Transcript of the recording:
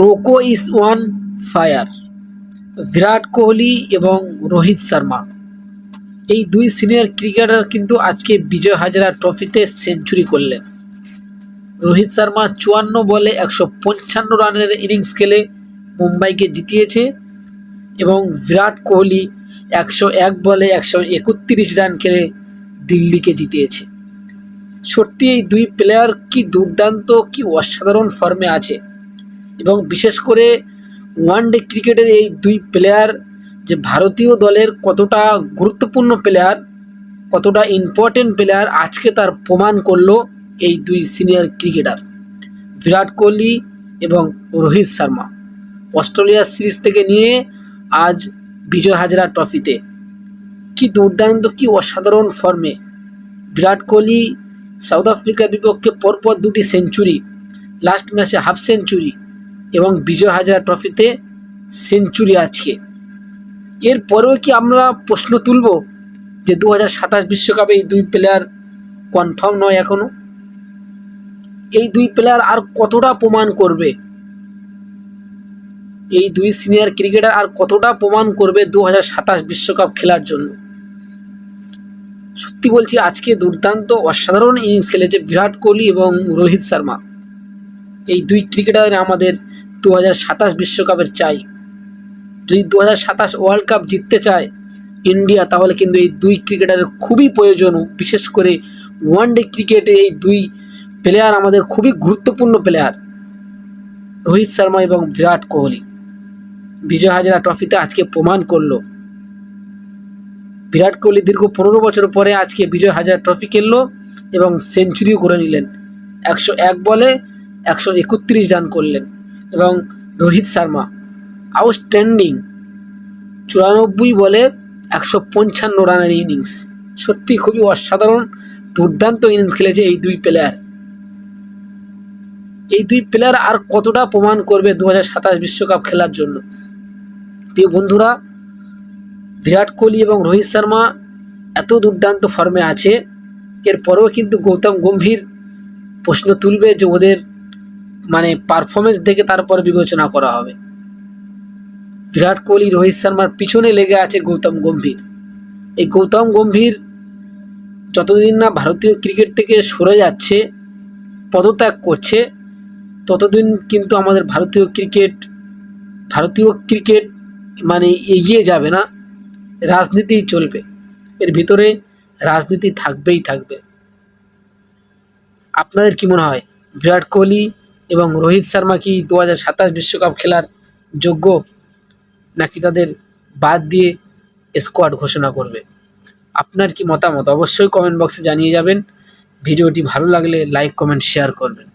Roko is on fire, Virat Kohli এবং রোহিত শর্মা। এই দুই সিনিয়র ক্রিকেটার কিন্তু আজকে বিজয় হাজারা ট্রফিতে সেঞ্চুরি করলেন। রোহিত শর্মা চুয়ান্ন বলে একশো পঞ্চান্ন রানের ইনিংস খেলে মুম্বাইকে জিতিয়েছে এবং বিরাট কোহলি একশো এক বলে একশো একত্রিশ রান খেলে দিল্লিকে জিতিয়েছে। সত্যি এই দুই প্লেয়ার কি দুর্দান্ত, কি অসাধারণ ফর্মে আছে? এবং বিশেষ করে ওয়ান ডে ক্রিকেটের এই দুই প্লেয়ার যে ভারতীয় দলের কতটা গুরুত্বপূর্ণ প্লেয়ার কতটা ইম্পর্টেন্ট প্লেয়ার আজকে তার প্রমাণ করল এই দুই সিনিয়র ক্রিকেটার বিরাট কোহলি এবং রোহিত শর্মা। অস্ট্রেলিয়ার সিরিজ থেকে নিয়ে আজ বিজয় হাজারা ট্রফিতে কি দুর্দান্ত, কি অসাধারণ ফর্মে বিরাট কোহলি, সাউথ আফ্রিকার বিপক্ষে পরপর দুটি সেঞ্চুরি লাস্ট ম্যাচে হাফ সেঞ্চুরি এবং বিজয় হাজারা ট্রফিতে সেঞ্চুরি আজকে এরপরেও কি আমরা প্রশ্ন তুলব যে দু হাজার সাতাশ বিশ্বকাপে এই দুই প্লেয়ার কনফার্ম নয় এখনও? এই দুই প্লেয়ার আর কতটা প্রমাণ করবে? এই দুই সিনিয়র ক্রিকেটার আর কতটা প্রমাণ করবে দু হাজার সাতাশ বিশ্বকাপ খেলার জন্য? সত্যি বলছি, আজকে দুর্দান্ত, অসাধারণ ইনিংস খেলেছে বিরাট কোহলি এবং রোহিত শর্মা। এই দুই ক্রিকেটার আমাদের দু বিশ্বকাপের চাই। যদি দু হাজার সাতাশ ওয়ার্ল্ড কাপ জিততে চায় ইন্ডিয়া, তাহলে কিন্তু এই দুই ক্রিকেটারের খুবই প্রয়োজন বিশেষ করে ওয়ান ডে ক্রিকেটে এই দুই প্লেয়ার আমাদের খুবই গুরুত্বপূর্ণ প্লেয়ার রোহিত শর্মা এবং বিরাট কোহলি। বিজয় হাজারা ট্রফিতে আজকে প্রমাণ করল। বিরাট কোহলি দীর্ঘ পনেরো বছর পরে আজকে বিজয় হাজার ট্রফি খেললো এবং সেঞ্চুরিও করে নিলেন। একশো এক বলে একশো একত্রিশ রান করলেন। এবং রোহিত শর্মা। আউটস্ট্যান্ডিং চুরানব্বই বলে একশো পঞ্চান্ন রানের ইনিংস সত্যি খুবই অসাধারণ, দুর্দান্ত ইনিংস খেলেছে এই দুই প্লেয়ার এই দুই প্লেয়ার আর কতটা প্রমাণ করবে দু হাজার সাতাশ বিশ্বকাপ খেলার জন্য? প্রিয় বন্ধুরা, বিরাট কোহলি এবং রোহিত শর্মা এত দুর্দান্ত ফর্মে আছে, এরপরেও কিন্তু গৌতম গম্ভীর প্রশ্ন তুলবে যে ওদের মানে পারফরমেন্স দেখে তারপর বিবেচনা করা হবে। বিরাট কোহলি, রোহিত শর্মার পিছনে লেগে আছে গৌতম গম্ভীর। এই গৌতম গম্ভীর যতদিন না ভারতীয় ক্রিকেট থেকে সরে যাচ্ছে, পদত্যাগ করছে, ততদিন কিন্তু আমাদের ভারতীয় ক্রিকেট ভারতীয় ক্রিকেট মানে এগিয়ে যাবে না। রাজনীতিই চলবে। এর ভিতরে রাজনীতি থাকবেই থাকবে। আপনাদের কি মনে হয়? বিরাট কোহলি এবং রোহিত শর্মা কি দু বিশ্বকাপ খেলার যোগ্য নাকি তাদের বাদ দিয়ে স্কোয়াড ঘোষণা করবে? আপনার কি মতামত? অবশ্যই কমেন্ট বক্সে জানিয়ে যাবেন। ভিডিওটি ভালো লাগলে লাইক কমেন্ট শেয়ার করবেন।